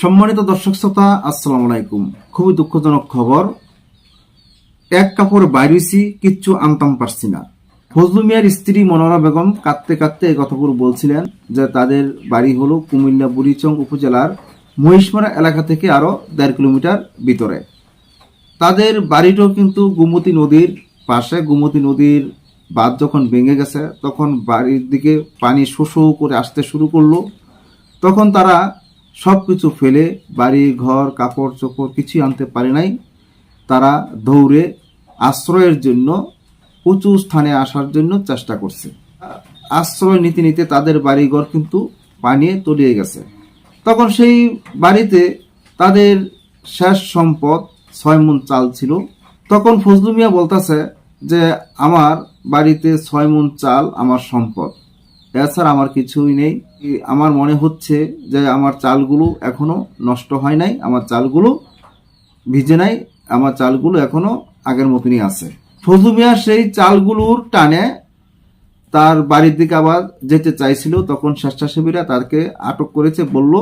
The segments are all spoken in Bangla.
সম্মানিত দর্শক শ্রোতা, আসসালামু আলাইকুম। খুবই দুঃখজনক খবর। এক কাপড় বাইরেছি কিচ্ছু আনতাম পারছি না। ফজলু মিয়ার স্ত্রী মনোরা বেগম কাঁদতে কাঁদতে এই কথাগুলো বলছিলেন যে তাদের বাড়ি হলো কুমিল্লা বুড়িচং উপজেলার মহিষমারা এলাকা থেকে আরও দেড় কিলোমিটার ভিতরে। তাদের বাড়িটাও কিন্তু গুমতি নদীর পাশে। গুমতি নদীর বাঁধ যখন ভেঙে গেছে, তখন বাড়ির দিকে পানি শো শো করে আসতে শুরু করল। তখন তারা সব কিছু ফেলে বাড়ি, ঘর, কাপড়, চোপড় কিছুই আনতে পারে নাই। তারা দৌড়ে আশ্রয়ের জন্য, উঁচু স্থানে আসার জন্য চেষ্টা করছে। আশ্রয় নিতে নিতে তাদের বাড়িঘর কিন্তু পানিয়ে তলিয়ে গেছে। তখন সেই বাড়িতে তাদের শেষ সম্পদ ছয় মন চাল ছিল। তখন ফজলু মিয়া বলতেছে যে, আমার বাড়িতে ছয় মন চাল আমার সম্পদ। এছাড়া আমার কিছুই নেই। আমার মনে হচ্ছে যে আমার চালগুলো এখনও নষ্ট হয় নাই, আমার চালগুলো ভিজে নাই, আমার চালগুলো এখনও আগের মতনই আছে। ফজলু মিয়া সেই চালগুলোর টানে তার বাড়ির দিকে আবার যেতে চাইছিল, তখন স্বেচ্ছাসেবীরা তাকে আটক করেছে, বলল,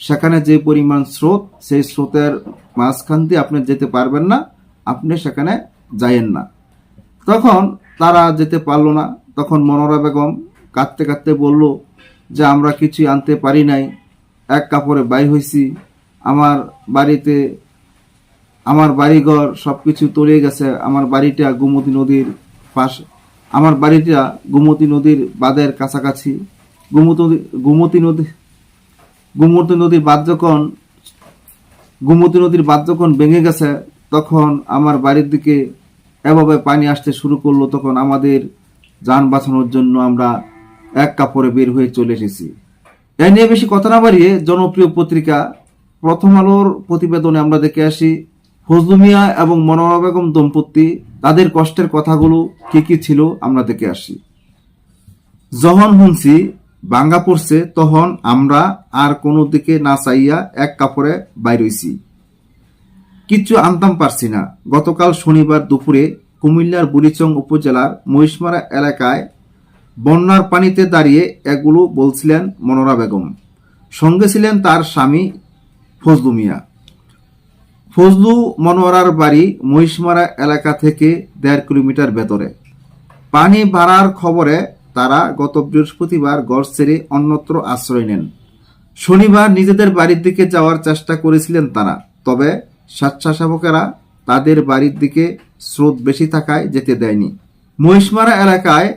সেখানে যে পরিমাণ স্রোত, সেই স্রোতের মাঝখান দিয়ে আপনি যেতে পারবেন না, আপনি সেখানে যাইয়েন না। তখন তারা যেতে পারল না, তখন মনোরা বেগম কাঁদতে কাঁদতে বলল যে আমরা কিছুই আনতে পারি নাই। এক কাপড়ে বাই হয়েছি আমার বাড়িতে, আমার বাড়িঘর সব কিছু তলিয়ে গেছে। আমার বাড়িটা গোমতী নদীর পাশে। আমার বাড়িটা গোমতী নদীর বাঁধের কাছাকাছি। গোমতী গোমতী নদী, গোমতী নদীর বাঁধ যখন, গোমতী নদীর বাঁধ যখন ভেঙে গেছে, তখন আমার বাড়ির দিকে এভাবে পানি আসতে শুরু করল তখন আমাদের যান বাঁচানোর জন্য আমরা এক কাপড়ে বের হয়ে চলে এসেছি। এ নিয়ে বেশি কথা না বাড়িয়ে জনপ্রিয় পত্রিকা প্রথম আলোর প্রতিবেদনে আমরা দেখে আসি, ফজলু মিয়া এবং মনোরমা বেগম দম্পতি, তাদের কষ্টের কথাগুলো কি কি ছিল আমরা দেখে আসি। যখন শুনছি, বাঙ্গা পড়ছে, তখন আমরা আর কোনো দিকে না চাইয়া এক কাপড়ে বাইরইছি কিচ্ছু আনতাম পারছি না। গতকাল শনিবার দুপুরে কুমিল্লার বুড়িচং উপজেলার মহিষমারা এলাকায় বন্যার পানিতে দাঁড়িয়ে এগুলো বলছিলেন মনোরা বেগম। সঙ্গে ছিলেন তার স্বামী ফজলু মিয়া। ফজলু মনোয়ারার বাড়ি মহিষমারা এলাকা থেকে দেড় কিলোমিটার ভেতরে। পানি বাড়ার খবরে তারা গত বৃহস্পতিবার গড় ছেড়ে অন্যত্র আশ্রয় নেন। শনিবার নিজেদের বাড়ির দিকে যাওয়ার চেষ্টা করেছিলেন তারা, তবে স্বেচ্ছাসেবকেরা তাদের বাড়ির দিকে স্রোত বেশি থাকায় যেতে দেয়নি। মহিষমারা এলাকায়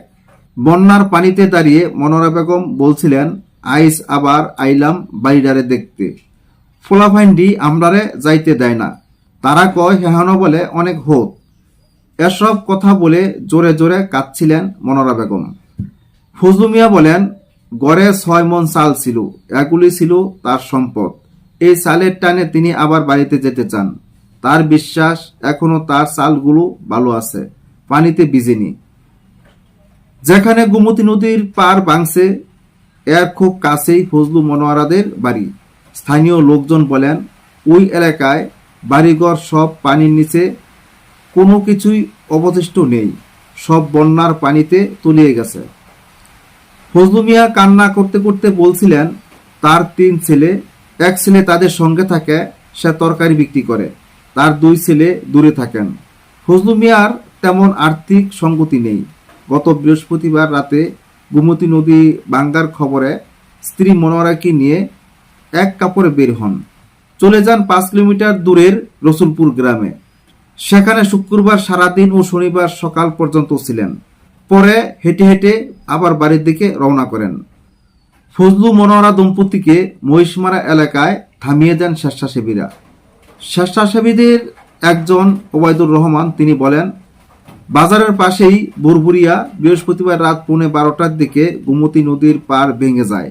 বন্যার পানিতে দাঁড়িয়ে মনোরা বেগম বলছিলেন, আইস আবার আইলাম বাইডারে দেখতে। ফোলাফাইন্ডি আমরারে যাইতে দেয় না। তারা কয়, হেহানো বলে অনেক হোক। এসব কথা বলে জোরে জোরে কাঁদছিলেন মনোরা বেগম। ফজলু মিয়া বলেন, গড়ে ছয় মন চাল ছিল, এগুলি ছিল তার সম্পদ। এই চালের টানে তিনি আবার বাড়িতে যেতে চান। তার বিশ্বাস, এখনও তার চালগুলো ভালো আছে। পানিতে ভিজেনি। যেখানে গোমতী নদীর পার বাংছে, এর খুব কাছেই ফজলু মনোয়ারাদের বাড়ি। স্থানীয় লোকজন বলেন, ওই এলাকায় বাড়িঘর সব পানির নিচে, কোনো কিছুই অবশিষ্ট নেই, সব বন্যার পানিতে তলিয়ে গেছে। ফজলু মিয়া কান্না করতে করতে বলছিলেন, তার তিন ছেলে, এক ছেলে তাদের সঙ্গে থাকে, সে তরকারি বিক্রি করে, তার দুই ছেলে দূরে থাকেন। ফজলু মিয়ার তেমন আর্থিক সঙ্গতি নেই। গত বৃহস্পতিবার রাতে গোমতী নদী বাঙ্গার খবরে স্ত্রী মনোয়ারাকে নিয়ে এক কাপড়ে বের হন। চলে যান পাঁচ কিলোমিটার দূরের রসুলপুর গ্রামে। সেখানে শুক্রবার সারাদিন ও শনিবার সকাল পর্যন্ত ছিলেন। পরে হেঁটে হেঁটে আবার বাড়ির দিকে রওনা করেন। ফজলু মনোয়ারা দম্পতিকে মহিষমারা এলাকায় থামিয়ে দেন স্বেচ্ছাসেবীরা। স্বেচ্ছাসেবীদের একজন ওবায়দুর রহমান, তিনি বলেন বাজারের পাশেই বুরবুরিয়া বৃহস্পতিবার রাত পৌনে বারোটার দিকে গোমতী নদীর পার ভেঙে যায়।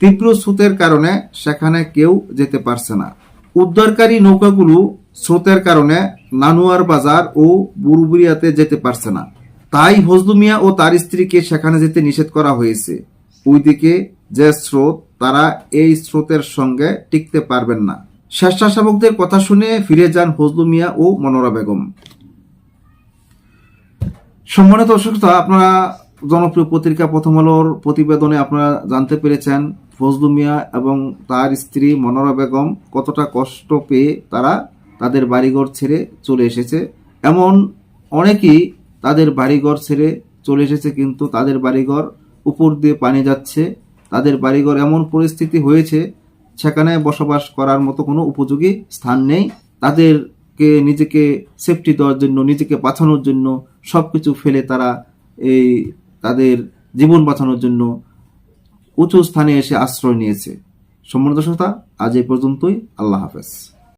তীব্র স্রোতের কারণে সেখানে কেউ যেতে পারছে না। উদ্ধারকারী নৌকাগুলো স্রোতের কারণে নানুয়ার বাজার ও বুরবুরিয়াতে যেতে পারছে না। তাই হজদুমিয়া ও তার স্ত্রীকে সেখানে যেতে নিষেধ করা হয়েছে। ওইদিকে যে স্রোত, তারা এই স্রোতের সঙ্গে টিকতে পারবেন না। স্বেচ্ছাসেবকদের কথা শুনে ফিরে যান ফজলু মিয়া ও মনোরা বেগম। সম্মানিত দর্শক আপনারা জনপ্রিয় পত্রিকা প্রথম আলোর প্রতিবেদনে আপনারা জানতে পেরেছেন ফজলু মিয়া এবং তার স্ত্রী মনোরা বেগম কতটা কষ্ট পেয়ে তারা তাদের বাড়িঘর ছেড়ে চলে এসেছে। এমন অনেকেই তাদের বাড়িঘর ছেড়ে চলে এসেছে, কিন্তু তাদের বাড়িঘর উপর দিয়ে পানি যাচ্ছে। তাদের বাড়িঘর এমন পরিস্থিতি হয়েছে, সেখানে বসবাস করার মতো কোনো উপযোগী স্থান নেই। তাদেরকে নিজেকে সেফটি দেওয়ার জন্য, নিজেকে বাঁচানোর জন্য সব কিছু ফেলে তারা এই তাদের জীবন বাঁচানোর জন্য উঁচু স্থানে এসে আশ্রয় নিয়েছে। সম্মানিত শ্রোতা, আজ এই পর্যন্তই। আল্লাহ হাফেজ।